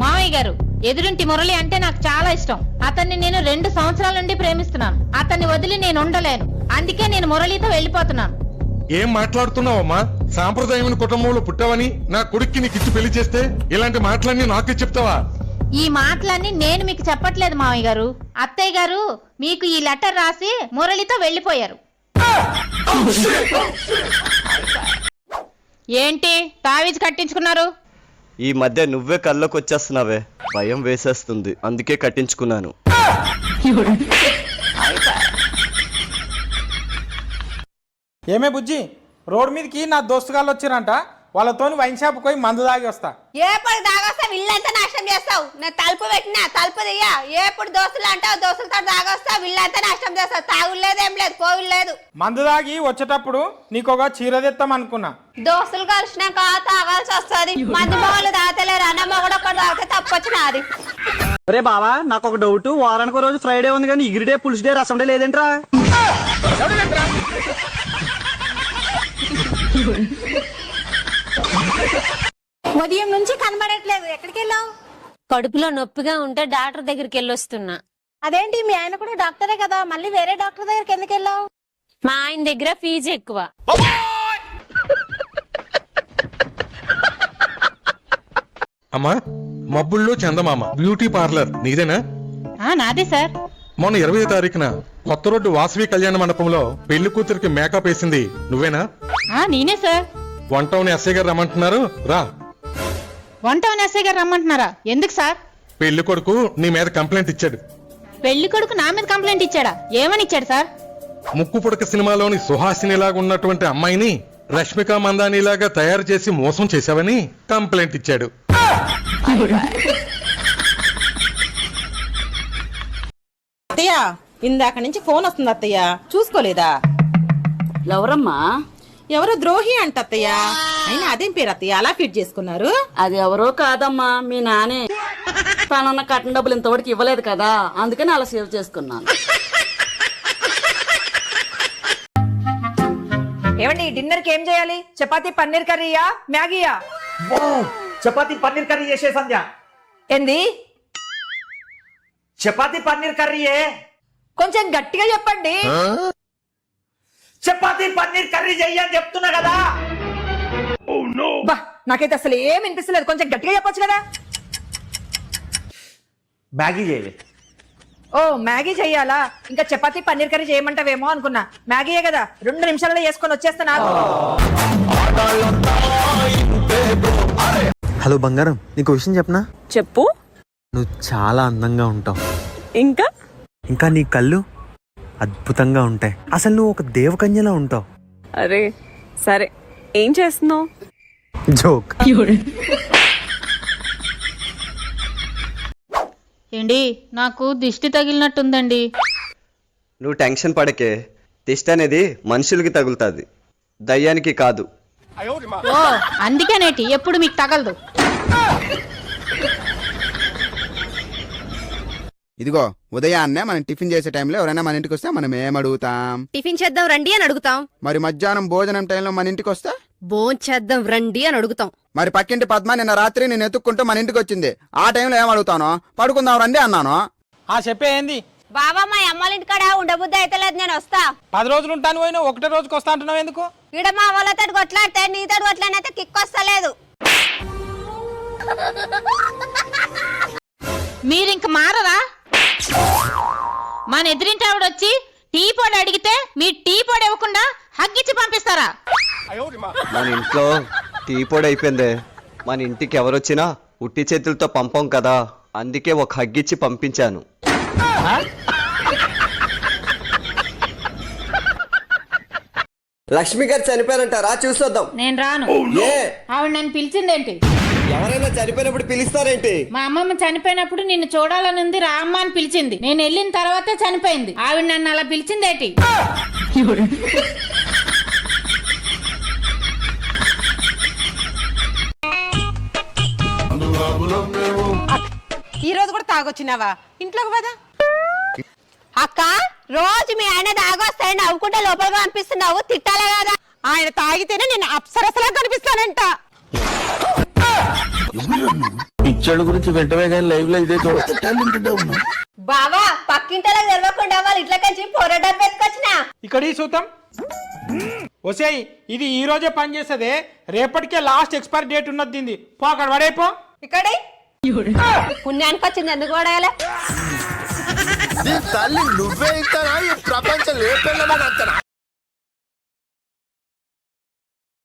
మామయ్య గారు ఎదురింటి మురళి అంటే నాకు చాలా ఇష్టం. అతన్ని నేను రెండు సంవత్సరాల నుండి ప్రేమిస్తున్నాను. అతన్ని వదిలి నేను ఉండలేను. అందుకే నేను మురళితో వెళ్ళిపోతున్నాను. ఏం మాట్లాడుతున్నావమ్మా? సాంప్రదాయమైన కుటుంబంలో పుట్టావని నా కొడుక్కి నీకు ఇచ్చి పెళ్ళి చేస్తే ఇలాంటి మాటలన్నీ నాకే చెప్తావా? ఈ మాటలన్నీ నేను మీకు చెప్పట్లేదు మామయ్య గారు. అత్తయ్య గారు మీకు ఈ లెటర్ రాసి మురళితో వెళ్ళిపోయారు. ఏంటి తావీజ్ కట్టించుకున్నారు? ఈ మధ్య నువ్వే కళ్ళకు వచ్చేస్తున్నావే భయం వేసేస్తుంది. అందుకే కట్టించుకున్నాను. ఏమే బుజ్జి? రోడ్ మీదకి నా దోస్తుగాళ్ళు వచ్చారంట. వాళ్ళతోని వైన్ షాప్ పోయి మందు తాగి వస్తా. ఏప్పుడు దాగొస్తావు ఇల్లంతా నాశనం చేస్తావు? నేను తలుపు పెట్టినా తలుపు దియ్యా ఏప్పుడు దోస్తులు అంటావు దోస్తులతో దాగొస్తావు ఇల్లంతా నాశనం చేస్తావు. తాగులు లేదు ఏం లేదు కోవిలు లేదు మందు తాగి వచ్చేటప్పుడు నీకు ఒక చీర తెస్తాం అనుకున్నా. దోస్తులు కలిసినాక తాగాల్సి వస్తుంది. మంది మొగలు తాగలేరు అన్న మొగడు ఒకటి తాగితే తప్పొచ్చినది అరే బావా నాకు ఒక డౌట్. వారానికి ఒక రోజు ఫ్రైడే ఉంది కానీ ఇగిరిడే పులుసు డే రసం డే లేదేంట్రా? ఉదయం నుంచి కనబడట్లేదు. ఎక్కడికి వెళ్ళావు? కడుపులో నొప్పిగా ఉంటే డాక్టర్ దగ్గరికి వెళ్ళొస్తున్నా. అదేంటి? మీ ఆయన కూడా డాక్టరే కదా. మళ్ళీ వేరే డాక్టర్ దగ్గరికి ఎందుకు వెళ్ళావు? మా ఆయన దగ్గర ఫీజు ఎక్కువ. అమ్మా మబ్బుల్లో చందమామ. Beauty parlour. నీదేనా? ఆ నాదే సార్. మొన్న ఇరవై తారీఖున కొత్త రోడ్డు వాసవి కళ్యాణ మండపంలో పెళ్ళి కూతురికి మేకప్ వేసింది. నువ్వేనా? ఆ నేనే సార్. వన్ టౌన్ ఎస్ఐ గారు రమ్మంటున్నారు. రా. వంట ఎస్ఐ గారు రమ్మంటున్నారా? ఎందుకు సార్? పెళ్ళి కొడుకు నీ మీద కంప్లైంట్ ఇచ్చాడు. పెళ్ళి కొడుకు నా మీద కంప్లైంట్ ఇచ్చాడా? ఏమని ఇచ్చాడు సార్? ముక్కు పుడక సినిమాలోని సుహాసినిలాగా ఉన్నటువంటి అమ్మాయిని రష్మిక మందానిలాగా తయారు చేసి మోసం చేశావని కంప్లైంట్ ఇచ్చాడు. అత్తయ్య ఇందాక నుంచి ఫోన్ వస్తుంది అత్తయ్య. చూసుకోలేదా? ఎవరమ్మా ఎవరో ద్రోహి అంట అత్తయ్య అయినా అదేం పేరు అత్తయ్య? అలా ఫిట్ చేసుకున్నారు? అది ఎవరో కాదమ్మా మీ నానే. తనన్న కట్టిన డబ్బులు ఇంతవరకు ఇవ్వలేదు కదా అందుకని అలా సేవ్ చేసుకున్నాను. ఏమండి డిన్నర్కి ఏం చేయాలి? చపాతీ పన్నీర్ కర్రీయా మ్యాగీయా? చపాతి పన్నీర్ కర్రీ చేసే సంధ్య. ఏంది? చపాతి పన్నీర్ కర్రీయే. కొంచెం గట్టిగా చెప్పండి. చపాతి పన్నీర్ కర్రీ చెయ్యని చెప్తున్నా కదా. బా నాకైతే అసలు ఏం వినిపిస్తలేదు. కొంచెం గట్టిగా చెప్పొచ్చు కదా? మ్యాగీ చేయలే ఓ మ్యాగీ చెయ్యాలా? ఇంకా చపాతీ పన్నీర్ కర్రీ చేయమంటావేమో అనుకున్నా. మ్యాగీయే కదా. రెండు నిమిషాలలో వేసుకొని వచ్చేస్తా నాకు. హలో బంగారం నీకు విషయం చెప్పనా? చెప్పు. నువ్వు చాలా అందంగా ఉంటావు. ఇంకా? ఇంకా నీ కళ్ళు అద్భుతంగా ఉంటాయి. అసలు నువ్వు ఒక దేవకన్యలా ఉంటావు. అరే సరే ఏం చేస్తున్నావు? జోక్. ఏండి నాకు దిష్టి తగిలినట్టుందండి. నువ్వు టెన్షన్ పడకే. దిష్టి అనేది మనుషులకి తగులుతుంది. దయ్యానికి కాదు. ఓ అందుకేనేటి ఎప్పుడు మీకు తగలదు. ఇదిగో ఉదయాన్నే మనం టిఫిన్ చేసే టైంలో ఎవరైనా మన ఇంటికి వస్తే మనం ఏం అడుగుతాం టిఫిన్ చేద్దాం రండి అని అడుగుతాం. మరి మధ్యాహ్నం భోజనం టైంలో మన ఇంటికి వస్తే భోంచేద్దాం చేద్దాం రండి అని అడుగుతాం. మరి పక్కింటి పద్మ నిన్న రాత్రి నేను ఎత్తుక్కుంటూ మన ఇంటికి వచ్చింది ఆ టైంలో ఏం అడుగుతాను పడుకుందాం రండి అన్నాను? ఆ చెప్పే ఏంది? బాబా మా అమ్మాళ్ళ ఇంటికాడ ఉండబుద్ధి అయితే లేదు నేను వస్తా. పది రోజులు ఉంటాను పోయినా ఒకటే రోజుకి వస్తా అంటున్నావు ఎందుకు? ఈడ మా వాళ్ళతో కొట్లాడితే నీతో కొట్లాడినైతే కిక్ వస్తలేదు. మీరు ఇంక మారరా? మన ఎదిరింటి ఆవిడ వచ్చి టీ పొడి అడిగితే మీ టీ పొడి ఇవ్వకుండా హగ్గిచ్చి పంపిస్తారా? మన ఇంట్లో టీ పొడి అయిపోయిందే. మన ఇంటికి ఎవరొచ్చినా ఉట్టి చేతులతో పంపం కదా. అందుకే ఒక హగ్గిచ్చి పంపించాను. లక్ష్మి గారు చనిపోయారంట రా చూసొద్దాం. నేను రాను. ఏ? ఆవిడ నన్ను పిలిచిందేంటి? ఎవరైనా చనిపోయినప్పుడు పిలుస్తారేంటి? మా అమ్మమ్మ చనిపోయినప్పుడు నిన్ను చూడాలని ఉంది రా అమ్మ అని పిలిచింది. నేను వెళ్ళిన తర్వాతే చనిపోయింది. ఆవిడ నన్ను అలా పిలిచిందేటి? ఈ రోజు కూడా తాగొచ్చినావా? ఇంట్లోకి పదా? అక్క రోజు మీ ఆయన దాగొస్తాయి నవ్వుకుంటే లోపలికి పంపిస్తున్నావు తిట్టాలే కదా. ఆయన తాగితేనే నేను అప్సరసలా కనిపిస్తానంట. పిచ్చోళ్ళ గురించి వెంటనే కానీ లైవ్లో ఇదే చూడ బావా పక్కింటలకు తెలవకుండా వాళ్ళు ఇట్లా కలిసి పోరాటం పెట్టుకొచ్చిన? ఇక్కడ ఈ సూతం. ఒసేయ్ ఇది ఈ రోజే పని చేస్తుంది రేపటికే లాస్ట్ ఎక్స్పైరీ డేట్ ఉన్నది దీన్ని పో అక్కడ పడైపో ఇక్కడి? పుణ్యానికి వచ్చింది ఎందుకు పడగలే తల్లి నువ్వే ఇస్తానా ఈ ప్రపంచం ఏ పిల్లలు